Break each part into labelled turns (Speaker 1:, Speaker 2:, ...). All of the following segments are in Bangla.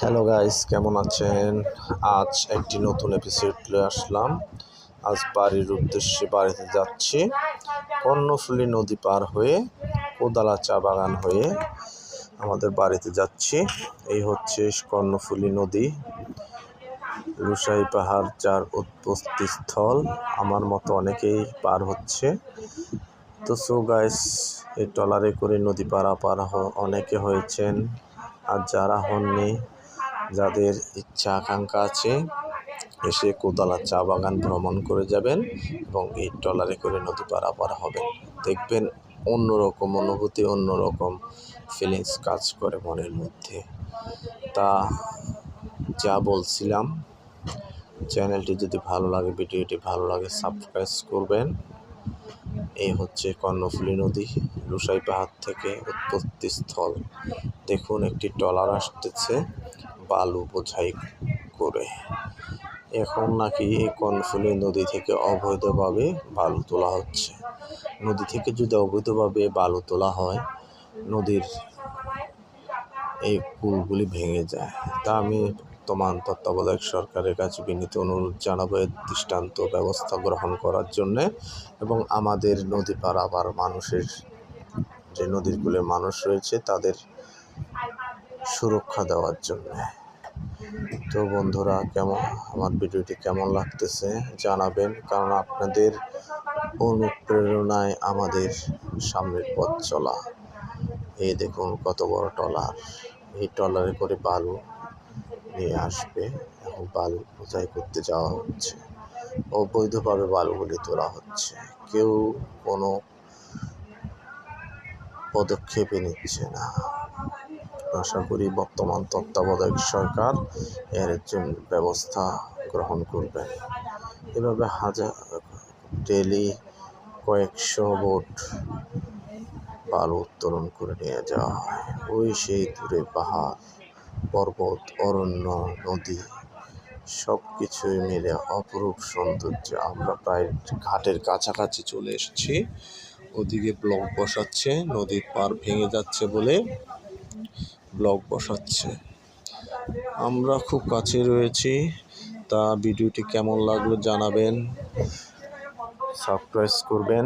Speaker 1: হ্যালো গাইস কেমন আছেন? আজ একটি নতুন এপিসোড নিয়ে আসলাম। আজ বাড়ির উদ্দেশ্যে বাড়িতে যাচ্ছি। কর্ণফুলী নদী পার হয়ে কোদালা চা বাগান হয়ে আমাদের বাড়িতে যাচ্ছি। এই হচ্ছে কর্ণফুলী নদী। রুসাই পাহাড় যার উৎপত্তি স্থল আমার মতো অনেকেই পার হচ্ছে। তো সো গাইস এই ট্রলারে করে নদী পারাপার অনেকে হয়েছেন। আর যারা হননি যাদের ইচ্ছা আকাঙ্ক্ষা আছে, এসে কোদালা চা বাগান ভ্রমণ করে যাবেন এবং এই ট্রলারে করে নদী পারাপার হবেন। দেখবেন অন্যরকম অনুভূতি, অন্যরকম ফিলিংস কাজ করে মনের মধ্যে। তা যা বলছিলাম, চ্যানেলটি যদি ভালো লাগে, ভিডিওটি ভালো লাগে সাবস্ক্রাইব করবেন। এই হচ্ছে কর্ণফুলী নদী রুসাই পাহাড় থেকে উৎপত্তি স্থল। দেখুন, একটি ট্রলার আসতেছে। বালু বোঝাই করে। এখন নাকি এই নদী থেকে অবৈধভাবে বালু তোলা হচ্ছে। নদী থেকে যদি অবৈধভাবে বালু তোলা হয়, নদীর এই পুলগুলি ভেঙে যায়। তা আমি বর্তমান তত্ত্বাবধায়ক সরকারের কাছে বিনীত অনুরোধ জানাব এর দৃষ্টান্ত ব্যবস্থা গ্রহণ করার জন্যে এবং আমাদের নদী পারাবার মানুষের যে নদীর কূলে মানুষ রয়েছে, তাদের সুরক্ষা দেওয়ার জন্য। তো বন্ধুরা, কেমন, আমার ভিডিওটি কেমন লাগতেছে জানাবেন, কারণ আপনাদের অনুপ্রেরণায় আমাদের সামনের পথ চলা। এই দেখুন কত বড় ট্রলার। এই ট্রলারে করে বালু নিয়ে আসবে, এখন বালু বোঝাই করতে যাওয়া হচ্ছে। অবৈধভাবে বালুগুলি তোলা হচ্ছে। কেউ কোনো পদক্ষেপই নিচ্ছে না। আশা করি বর্তমান তত্ত্বাবধায়ক সরকার এর জন্য ব্যবস্থা গ্রহণ করবেন এভাবে হাজার ডেলি কয়েকশো বোট বালু উত্তোলন করে নিয়ে যাওয়া হয়। ওই সেই দূরে পাহাড়, পর্বত, অরণ্য, নদী সব কিছুই মিলে অপরূপ সৌন্দর্য। আমরা প্রায় ঘাটের কাছাকাছি চলে এসেছি। ওদিকে ব্লক বসাচ্ছে, নদীর পার ভেঙে যাচ্ছে বলে ব্লক বসাচ্ছে। আমরা খুব কাছে রয়েছি। তা ভিডিওটি কেমন লাগল জানাবেন। সাবস্ক্রাইব করবেন।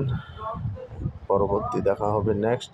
Speaker 1: পরবর্তী দেখা হবে নেক্সট।